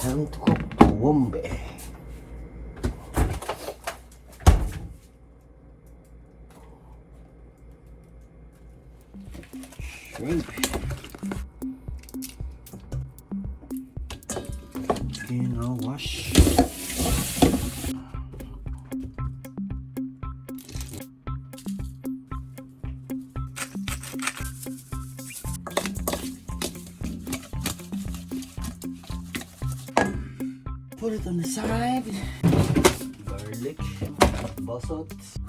방콕도 원배. 쉐이프 Put it on the side. Garlic, bosot.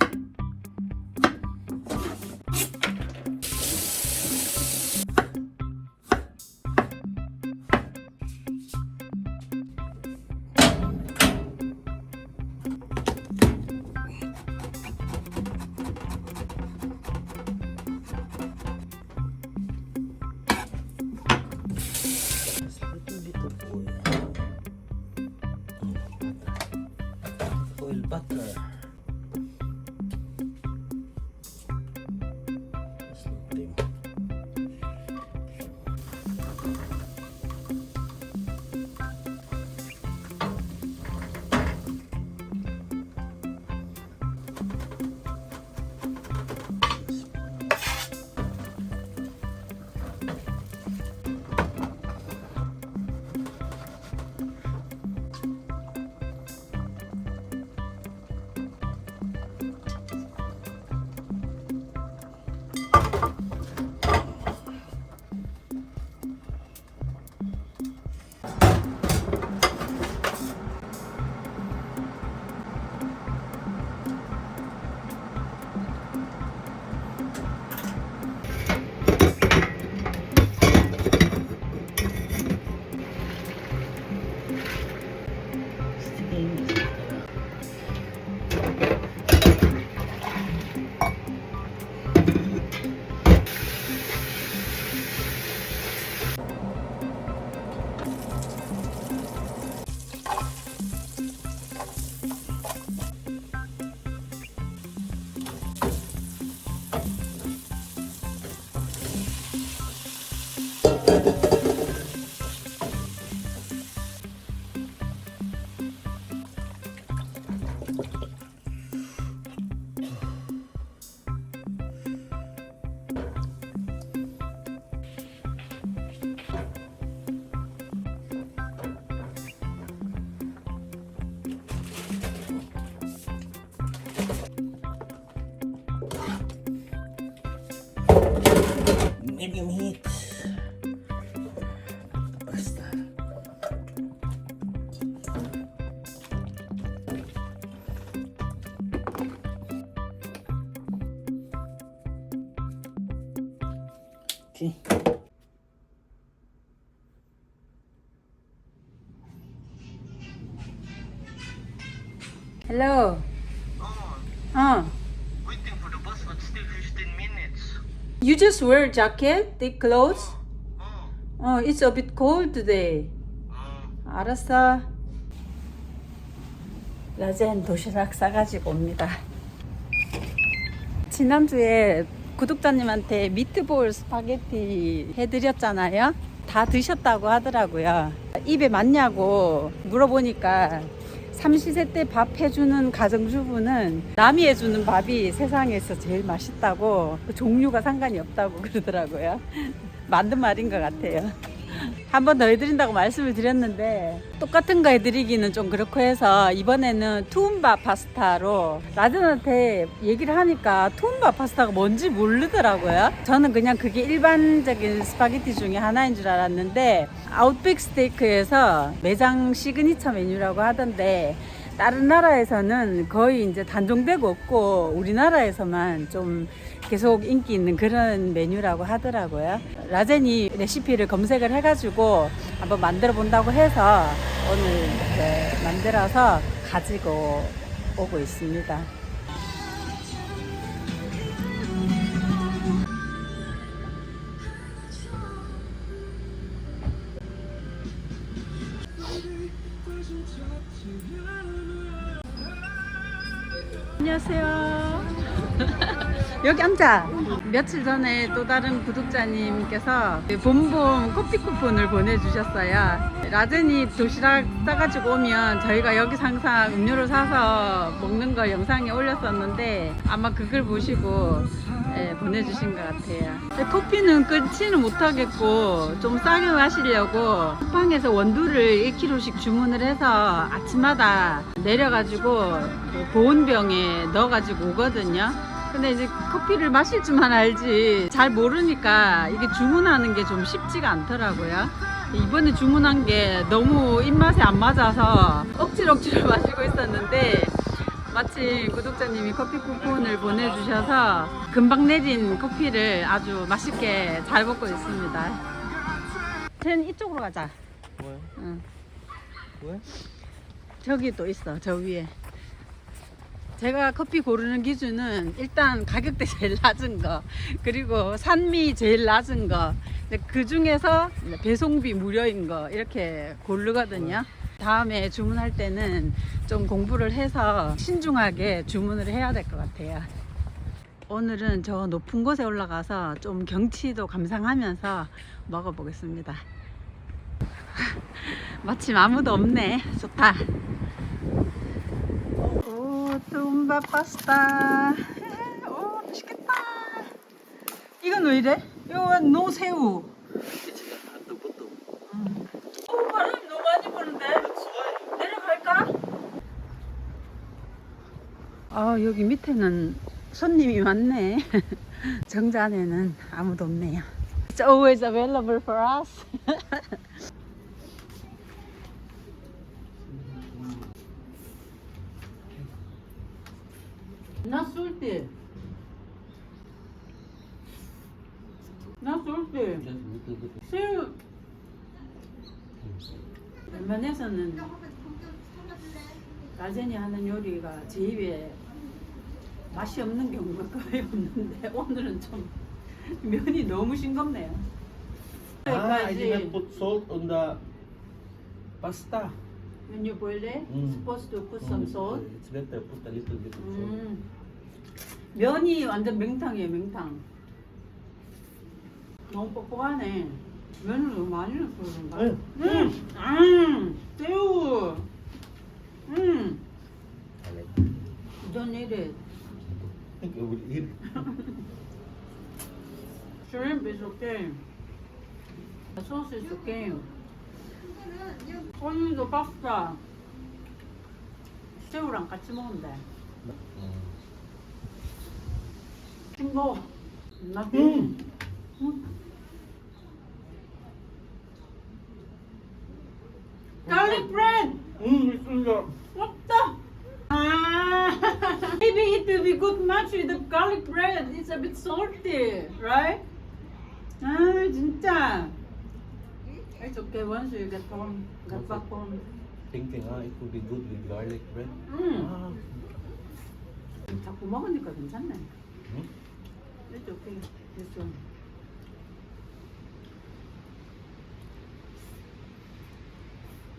Okay. Hello. Oh, Uh, waiting for the bus, but still 15 minutes. you just wear jacket, thick clothes. Oh, Oh, it's a bit cold today. oh. 알았어. 라젠 도시락 싸가지고 옵니다. 지난주에 구독자님한테 미트볼 스파게티 해드렸잖아요. 다 드셨다고 하더라고요. 입에 맞냐고 물어보니까 삼시세 때 밥 해주는 가정주부는 남이 해주는 밥이 세상에서 제일 맛있다고 그 종류가 상관이 없다고 그러더라고요. 맞는 말인 것 같아요. 한 번 더 해드린다고 말씀을 드렸는데 똑같은 거 해드리기는 좀 그렇고 해서 이번에는 투움바 파스타로 라든한테 얘기를 하니까 투움바 파스타가 뭔지 모르더라고요. 저는 그냥 그게 일반적인 스파게티 중에 하나인 줄 알았는데 아웃백 스테이크에서 매장 시그니처 메뉴라고 하던데 다른 나라에서는 거의 이제 단종되고 없고 우리나라에서만 좀 계속 인기 있는 그런 메뉴라고 하더라고요. 라젠이 레시피를 검색을 해가지고 한번 만들어 본다고 해서 오늘 이렇게 만들어서 가지고 오고 있습니다. 안녕하세요. 여기 앉아. 며칠 전에 또 다른 구독자님께서 봄봄 커피 쿠폰을 보내주셨어요. 라젠이 도시락 싸가지고 오면 저희가 여기서 항상 음료를 사서 먹는 걸 영상에 올렸었는데 아마 그걸 보시고 예, 보내주신 것 같아요. 커피는 끊지는 못하겠고 좀 싸게 마시려고 쿠팡에서 원두를 1kg씩 주문을 해서 아침마다 내려가지고 그 보온병에 넣어가지고 오거든요. 근데 이제 커피를 마실 줄만 알지 잘 모르니까 이게 주문하는 게 좀 쉽지가 않더라고요. 이번에 주문한 게 너무 입맛에 안 맞아서 억지로 억지로 마시고 있었는데 마침 구독자님이 커피 쿠폰을 보내주셔서 금방 내린 커피를 아주 맛있게 잘 먹고 있습니다. 쟤는 이쪽으로 가자. 뭐야? 응. 왜? 저기 또 있어 저 위에 제가 커피 고르는 기준은 일단 가격대 제일 낮은 거 그리고 산미 제일 낮은 거그 중에서 배송비 무료인 거 이렇게 고르거든요 다음에 주문할 때는 좀 공부를 해서 신중하게 주문을 해야 될 것 같아요 오늘은 저 높은 곳에 올라가서 좀 경치도 감상하면서 먹어보겠습니다 마침 아무도 없네. 좋다. 오, tumba 파스타. 오, 맛있겠다. 이건 왜 이래? 이거 노새우. 음. 오, 바람이 너무 많이 부는데? 내려갈까? 아, 여기 밑에는 손님이 많네. 정자 안에는 아무도 없네요. It's always available for us. 나 쏠 때. 나 쏠 때. 새우. 웬만해서는 라젠이 하는 요리가 제 입에 맛이 없는 경우가 거의 없는데 오늘은 좀 면이 너무 싱겁네요. Ah, I didn't put salt on the pasta. when you boil it, Mm. supposed to put some Mm, salt. It's better put a little bit of salt. 음. 면이 완전 맹탕이에요, 맹탕. 너무 뻑뻑하네. 면을 너무 많이 넣어서 그런가? 응. 음, 음, 새우. 음, I will eat. Shrimp is okay. The sauce is okay. 오늘도 파스타. 새우랑 같이 먹으면 돼. 싱거워. 맛있 음. 음. Garlic bread! Mm, in the What the? Ah, maybe it will be good match with the garlic bread. It's a bit salty, right? 아 진짜. It's okay once you get home, get back home. thinking, ah, it would be good with garlic bread. 음, Ah. 자꾸 먹으니까 괜찮네. Hmm? It's okay. This one.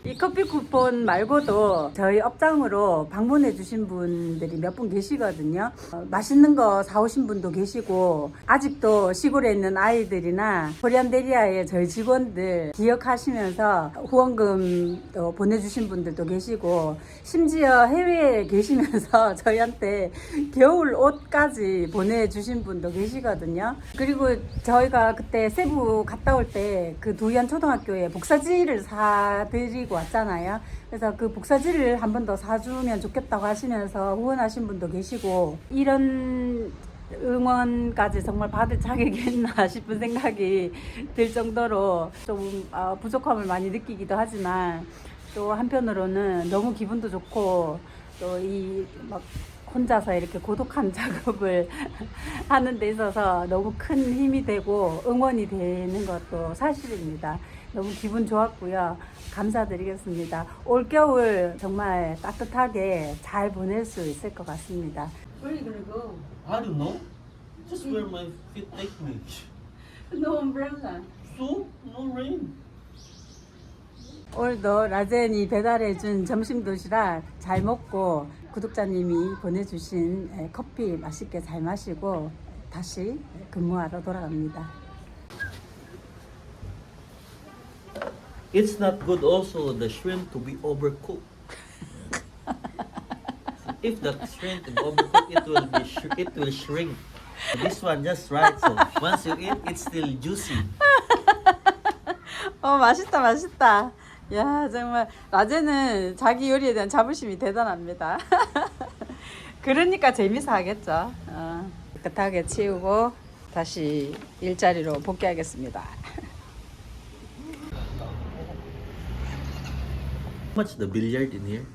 이 커피 쿠폰 말고도 저희 업장으로 방문해 주신 분들이 몇 분 계시거든요. 어, 맛있는 거 사오신 분도 계시고 아직도 시골에 있는 아이들이나 코리안데리아의 저희 직원들 기억하시면서 후원금 또 보내주신 분들도 계시고 심지어 해외에 계시면서 저희한테 겨울 옷까지 보내주신 분도 계시거든요. 그리고 저희가 그때 세부 갔다 올 때 그 두이안 초등학교에 복사지를 사드리고 왔잖아요. 그래서 그 복사지를 한 번 더 사주면 좋겠다고 하시면서 후원하신 분도 계시고 이런 응원까지 정말 받을 자격이 있나 싶은 생각이 들 정도로 좀 어, 부족함을 많이 느끼기도 하지만 또 한편으로는 너무 기분도 좋고 또 이 막 혼자서 이렇게 고독한 작업을 하는 데 있어서 너무 큰 힘이 되고 응원이 되는 것도 사실입니다. 너무 기분 좋았고요. 감사드리겠습니다. 올겨울 정말 따뜻하게 잘 보낼 수 있을 것 같습니다. Where are you gonna go? I don't know. Just where my feet take me. No umbrella. So, no rain. 오늘도 라젠이 배달해준 점심 도시락 잘 먹고 구독자님이 보내주신 에, 커피 맛있게 잘 마시고 다시 근무하러 돌아갑니다. It's not good also the shrimp to be overcooked. if the shrimp is overcooked, it will be sh- it will shrink. This one just right, so once you eat, it's still juicy. 어 맛있다 맛있다. 야 정말 라제는 자기 요리에 대한 자부심이 대단합니다. 그러니까 재미서 하겠죠. 어, 깨끗하게 치우고 다시 일자리로 복귀하겠습니다. How much the billiard in here?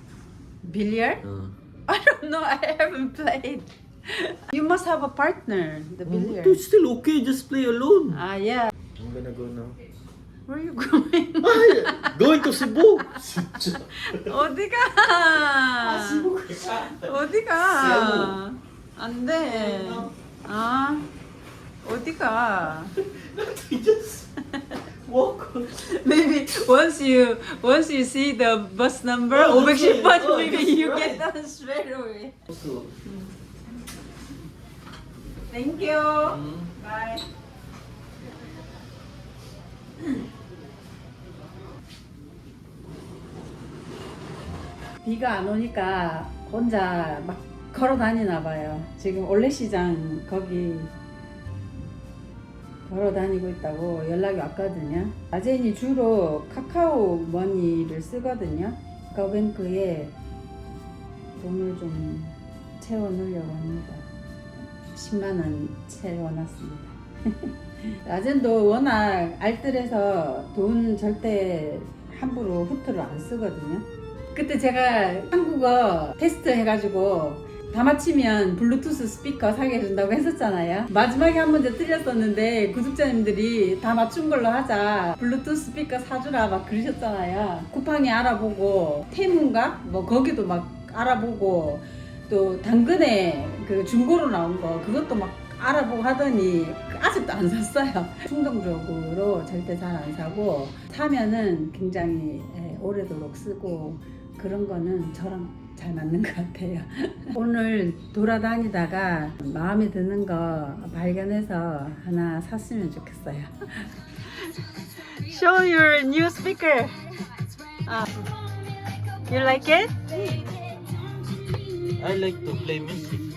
Billiard? Uh, I don't know. I haven't played. You must have a partner. The billiard. it's still okay. Just play alone. Ah yeah. I'm gonna go now. Where are you going? Going to Cebu. 어디가? 어디가? 안 돼. 아, 어디가? just walk. Maybe once you once you see the bus number Oh, that's 510번, right. Oh, maybe that's you right. get down straight away. Also, Thank you. mm, Bye. 비가 안 오니까 혼자 막 걸어 다니나 봐요. 지금 올레시장 거기 걸어 다니고 있다고 연락이 왔거든요. 아젠이 주로 카카오 머니를 쓰거든요. 카카오뱅크에 돈을 좀 채워 넣으려고 합니다. 10만 원 채워 놨습니다. 라젠도 워낙 알뜰해서 돈 절대 함부로 후트를 안 쓰거든요. 그때 제가 한국어 테스트 해가지고 다 맞히면 블루투스 스피커 사게 해준다고 했었잖아요. 마지막에 한 문제 틀렸었는데 구독자님들이 다 맞춘 걸로 하자. 블루투스 스피커 사주라 막 그러셨잖아요. 쿠팡이 알아보고 테무인가? 뭐 거기도 막 알아보고 또 당근에 그 중고로 나온 거 그것도 막 알아보고 하더니 아직도 안 샀어요. 충동적으로 절대 잘 안 사고 사면은 굉장히 예, 오래도록 쓰고 그런 거는 저랑 잘 맞는 것 같아요. 오늘 돌아다니다가 마음에 드는 거 발견해서 하나 샀으면 좋겠어요. Show your new speaker. Uh, you like it? I like to play music.